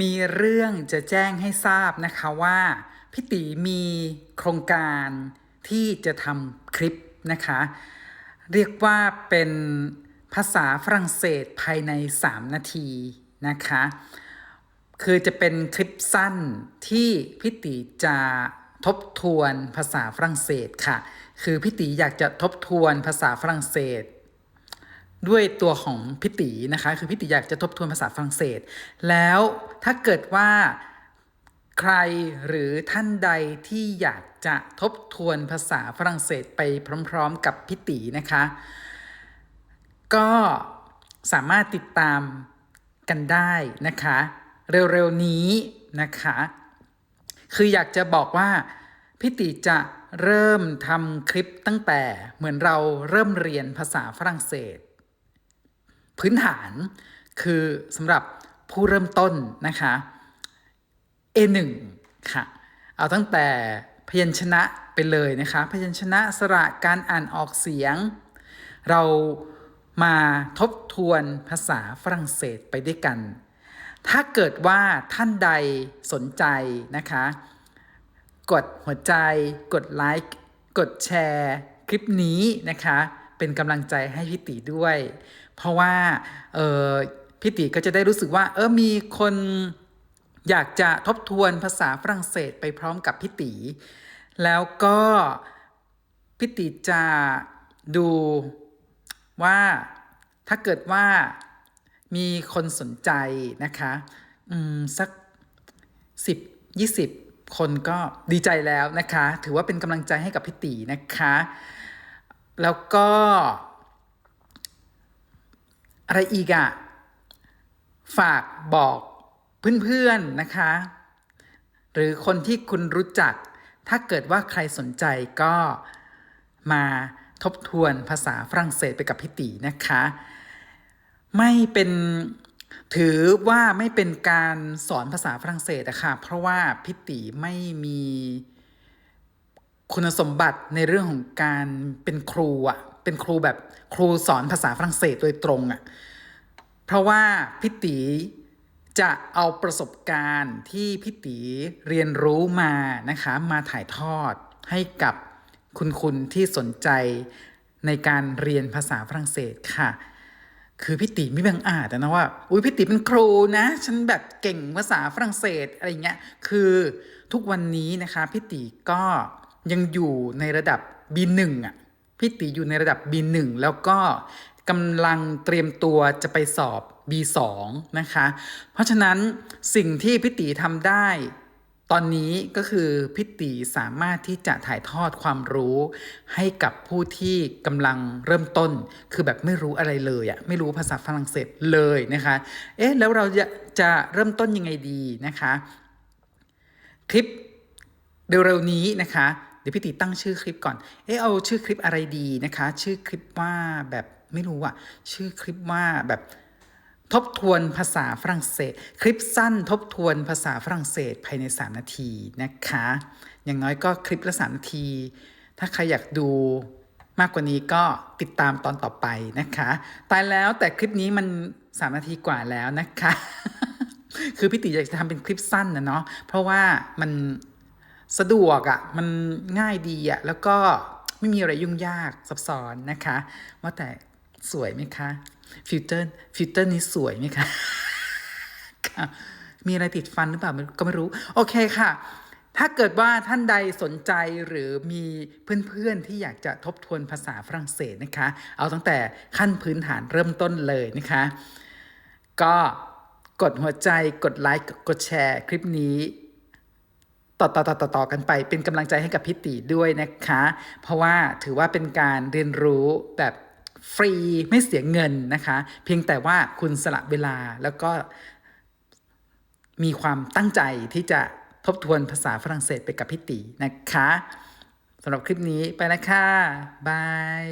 มีเรื่องจะแจ้งให้ทราบนะคะว่าพี่ตีมีโครงการที่จะทำคลิปนะคะ เรียกว่าเป็นภาษาฝรั่งเศสภายใน 3 นาทีนะคะ คือจะเป็นคลิปสั้นที่พี่ตีจะทบทวนภาษาฝรั่งเศสค่ะ คือพี่ตีอยากจะทบทวนภาษาฝรั่งเศส ด้วยตัวของพิตินะคะ คือพิติอยากจะทบทวนภาษาฝรั่งเศส แล้วถ้าเกิดว่าใครหรือท่านใดที่อยากจะทบทวนภาษาฝรั่งเศสไปพร้อม ๆ กับพิตินะคะ ก็สามารถติดตามกันได้นะคะ เร็วๆนี้นะคะ คืออยากจะบอกว่าพี่ติจะเริ่มทำคลิปตั้งแต่เหมือนเราเริ่มเรียนภาษาฝรั่งเศส พื้นฐาน คือสำหรับผู้เริ่มต้นนะคะ A1 ค่ะ เอาตั้งแต่พยัญชนะไปเลยนะคะ พยัญชนะสระการอ่านออกเสียง เรามาทบทวนภาษาฝรั่งเศสไปด้วยกัน ถ้าเกิดว่าท่านใดสนใจนะคะ กดหัวใจ กดไลค์ กดแชร์ คลิปนี้นะคะ เป็นกำลังใจให้พี่ตีด้วย เพราะว่าเออพี่ตีก็จะได้รู้สึกว่า เออมีคนอยากจะทบทวนภาษาฝรั่งเศสไปพร้อมกับพี่ตีแล้วก็พี่ตีจะดูว่าถ้าเกิดว่ามีคนสนใจนะคะอืมสัก 10 20 คนก็ดีใจแล้วนะคะ ถือว่าเป็นกำลังใจให้กับพี่ตีนะคะ แล้วก็ อะไรอีกอะฝากบอกเพื่อนๆนะคะ หรือคนที่คุณรู้จัก ถ้าเกิดว่าใครสนใจก็มาทบทวนภาษาฝรั่งเศสไปกับพี่ตีนะคะ ไม่เป็นถือว่าไม่เป็นการสอนภาษาฝรั่งเศสอะค่ะเพราะว่าพิติไม่มีคุณสมบัติในเรื่องของการเป็นครูอะ เป็นครูแบบครูสอนภาษาฝรั่งเศสโดยตรงอะเพราะว่าพิติจะเอาประสบการณ์ที่พิติเรียนรู้มานะคะมาถ่ายทอดให้กับคุณคุณที่สนใจในการเรียนภาษาฝรั่งเศสค่ะ คือพี่ติไม่บังอาจนะว่า อุ้ยพี่ติเป็นครูนะ ฉันแบบเก่งภาษาฝรั่งเศสอะไรเงี้ย คือทุกวันนี้นะคะพี่ติก็ยังอยู่ในระดับ B1 อะ พี่ติอยู่ในระดับ B1 แล้วก็กำลังเตรียมตัวจะไปสอบ B2 นะคะ เพราะฉะนั้นสิ่งที่พี่ติทำได้ตอนนี้ก็คือพิตีสามารถที่จะถ่ายทอดความรู้ ให้กับผู้ที่กำลังเริ่มต้น คือแบบไม่รู้อะไรเลยอะไม่รู้ภาษาฝรั่งเศสเลยนะคะ เอ๊ะแล้วเราจะจะเริ่มต้นยังไงดีนะคะ คลิปเร็วๆนี้นะคะ เดี๋ยวพี่ตีตั้งชื่อคลิปก่อน เอ๊ะเอาชื่อคลิปอะไรดีนะคะ ชื่อคลิปว่าแบบไม่รู้อะชื่อคลิปว่าแบบทบทวนภาษาฝรั่งเศส คลิปสั้นทบทวนภาษาฝรั่งเศสภายใน 3 นาทีนะคะ อย่างน้อยก็คลิปละ 3 นาที ถ้าใครอยากดูมากกว่านี้ก็ติดตามตอนต่อไปนะคะ ตายแล้วแต่คลิปนี้มัน 3 นาทีกว่าแล้วนะคะ คือพี่ติอยากจะทำเป็นคลิปสั้นนะเนาะเพราะว่ามัน สะดวกอะ่ะมันง่ายดีอะ่ะแล้วก็ไม่มีอะไรยุ่งยากซับซ้อนนะคะ ว่าแต่สวยไหมคะฟิลเตอร์ฟิลเตอร์นี้สวยไหมคะค่ะมีอะไรติดฟันหรือเปล่าก็ไม่รู้ โอเคค่ะ ถ้าเกิดว่าท่านใดสนใจหรือมีเพื่อนๆที่อยากจะทบทวนภาษาฝรั่งเศสนะคะ เอาตั้งแต่ขั้นพื้นฐานเริ่มต้นเลยนะคะ ก็กดหัวใจกดไลค์กดแชร์คลิปนี้ ต่อต่อต่อต่อต่อกันไปเป็นกำลังใจให้กับพิติด้วยนะคะ เพราะว่าถือว่าเป็นการเรียนรู้แบบฟรีไม่เสียเงินนะคะ เพียงแต่ว่าคุณสละเวลาแล้วก็มีความตั้งใจที่จะทบทวนภาษาฝรั่งเศสไปกับพิตินะคะสำหรับคลิปนี้ไปแล้วค่ะบาย